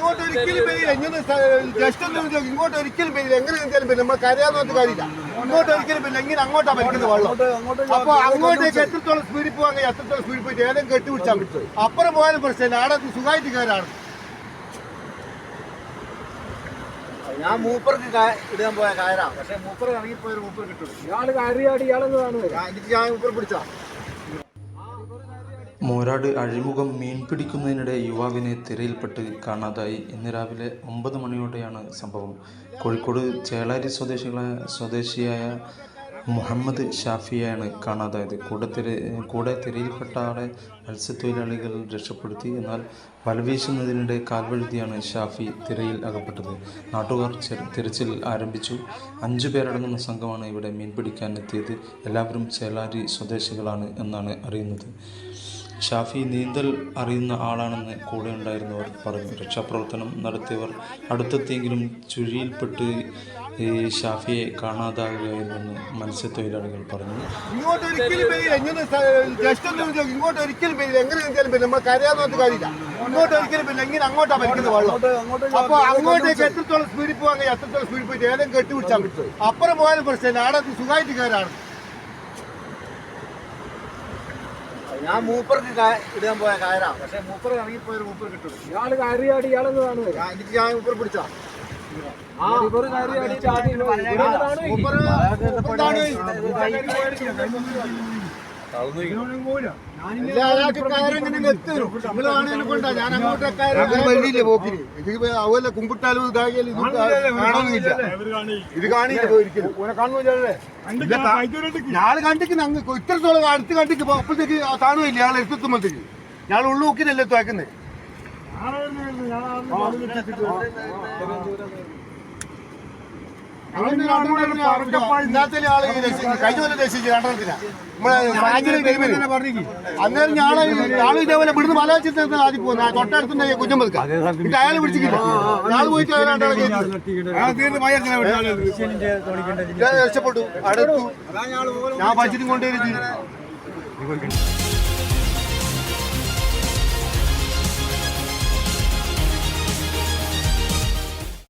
ഇങ്ങോട്ട് ഒരിക്കലും പെയ്യില്ല ഇങ്ങനെ ജസ്റ്റ് ഒന്ന് ഇങ്ങോട്ട് ഒരിക്കലും പെയ്യില്ല എങ്ങനെ നീന്തിയാലും പെയ്യില്ല നമ്മൾ കരയാൻ നോക്കി കാര്യമില്ല. ഇങ്ങോട്ട് ഒരിക്കലും പെയ്യില്ല ഇങ്ങനെ അങ്ങോട്ടാ പറ്റുന്നത് വെള്ളം. അപ്പൊ അങ്ങോട്ടേക്ക് എത്രത്തോളം സ്പീഡിൽ പോകാൻ എത്രത്തോളം സ്പീഡിൽ പോയിട്ട് ഏതെങ്കിലും കെട്ടിപിടിച്ചാൽ പറ്റും അപ്പുറം പോയാലും പ്രശ്നമില്ല. ആടെ സുഖമായിട്ട് കയറാണ് ഞാൻ മൂപ്പർക്ക് ഇടാൻ പോയ കയറാ പക്ഷെ മൂപ്പർ ഇറങ്ങിപ്പോയൊരു മൂപ്പർ കിട്ടും ഇയാൾ കയറിയാടി ഇയാളെന്ന് കാണുന്നത് ഞാൻ മൂപ്പർ പിടിച്ചാ മോരാട് അഴിമുഖം മീൻ പിടിക്കുന്നതിനിടെ യുവാവിനെ തിരയിൽപ്പെട്ട് കാണാതായി. ഇന്ന് രാവിലെ ഒമ്പത് മണിയോടെയാണ് സംഭവം. കോഴിക്കോട് ചേളാരി സ്വദേശികളായ സ്വദേശിയായ മുഹമ്മദ് ഷാഫിയാണ് കാണാതായത്. കൂടെ തിര കൂടെ തിരയിൽപ്പെട്ട ആളെ മത്സ്യത്തൊഴിലാളികൾ രക്ഷപ്പെടുത്തി. എന്നാൽ വലവീശുന്നതിനിടെ കാൽവഴുതിയാണ് ഷാഫി തിരയിൽ അകപ്പെട്ടത്. നാട്ടുകാർ തിരച്ചിൽ ആരംഭിച്ചു. അഞ്ചു പേരടങ്ങുന്ന സംഘമാണ് ഇവിടെ മീൻ പിടിക്കാൻ എത്തിയത് എല്ലാവരും ചേളാരി സ്വദേശികളാണ് എന്നാണ് അറിയുന്നത്. ഷാഫി നീന്തൽ അറിയുന്ന ആളാണെന്ന് കൂടെ ഉണ്ടായിരുന്നവർ പറഞ്ഞു. രക്ഷാപ്രവർത്തനം നടത്തിയവർ അടുത്തെത്തിയെങ്കിലും ചുഴിയിൽപ്പെട്ട് ഈ ഷാഫിയെ കാണാതാകുകയായിരുന്നെന്ന് മത്സ്യത്തൊഴിലാളികൾ പറഞ്ഞു. ഇങ്ങോട്ട് ഒരിക്കലും പെയ്യില്ല ഇങ്ങനെ ജസ്റ്റ് ഒന്ന് നോക്കി ഇങ്ങോട്ട് ഒരിക്കലും പെയ്യില്ല എങ്ങനെ നീന്തിയാലും പെയ്യില്ല നമ്മൾ കരയാൻ കാര്യമില്ല. ഇങ്ങോട്ട് ഒരിക്കലും പിന്നെ അങ്ങോട്ടാ വെള്ളം. അപ്പൊ അങ്ങോട്ടേക്ക് എത്രത്തോളം സ്പീഡിൽ പോകാൻ കഴിയും എത്രത്തോളം സ്പീഡിൽ പോയിട്ട് ഏതെങ്കിലും കെട്ടി പിടിച്ചാൽ പറ്റും അപ്പുറം പോയാലും പ്രശ്നമില്ല. ആടെ സുഖമായിട്ട് കയറാണ് ഞാൻ മൂപ്പർക്ക് ഇടാൻ പോയ കയറാം പക്ഷെ മൂപ്പർ ഇറങ്ങിപ്പോയൊരു മൂപ്പർ കിട്ടും. ഇയാൾ കയറിയാടി ഇയാളെന്ന് കാണുന്നത് ഞാൻ എനിക്ക് ഞാൻ മൂപ്പർ പിടിച്ചാ. ആ മൂപ്പർ. മൂപ്പർ വഴിയില്ല പോക്കിന്? ഇത് അതുപോലെ കുമ്പിട്ടാലും ഇതാകിയാലും ഇത് കാണുന്നില്ല ഇത് കാണില്ല ഒരിക്കലും. ഞാൾ കണ്ടിക്ക് അങ്ങ് ഇത്രത്തോളം അടുത്ത് കണ്ടിക്ക് അപ്പോഴത്തേക്ക് കാണുമില്ല ഞാൾ എത്തുമ്പോഴത്തേക്ക് ഞാൻ ഉള്ളു നോക്കിനല്ലേ അന്നേരം ഞാൾ ആൾ ഇതേപോലെ ഇവിടുന്ന് മല വെച്ചിട്ട് ആദ്യം പോകുന്നു. തൊട്ടടുത്തുണ്ട് കുഞ്ഞമ്പതുക്ക എന്നിട്ട് അയാൾ പിടിച്ചിട്ടില്ല ഞാൾ പോയിട്ട്. ഞാൻ രക്ഷപ്പെട്ടു. അടുത്തു. ഞാൻ പച്ചിട്ടും കൊണ്ടുവരുത്തി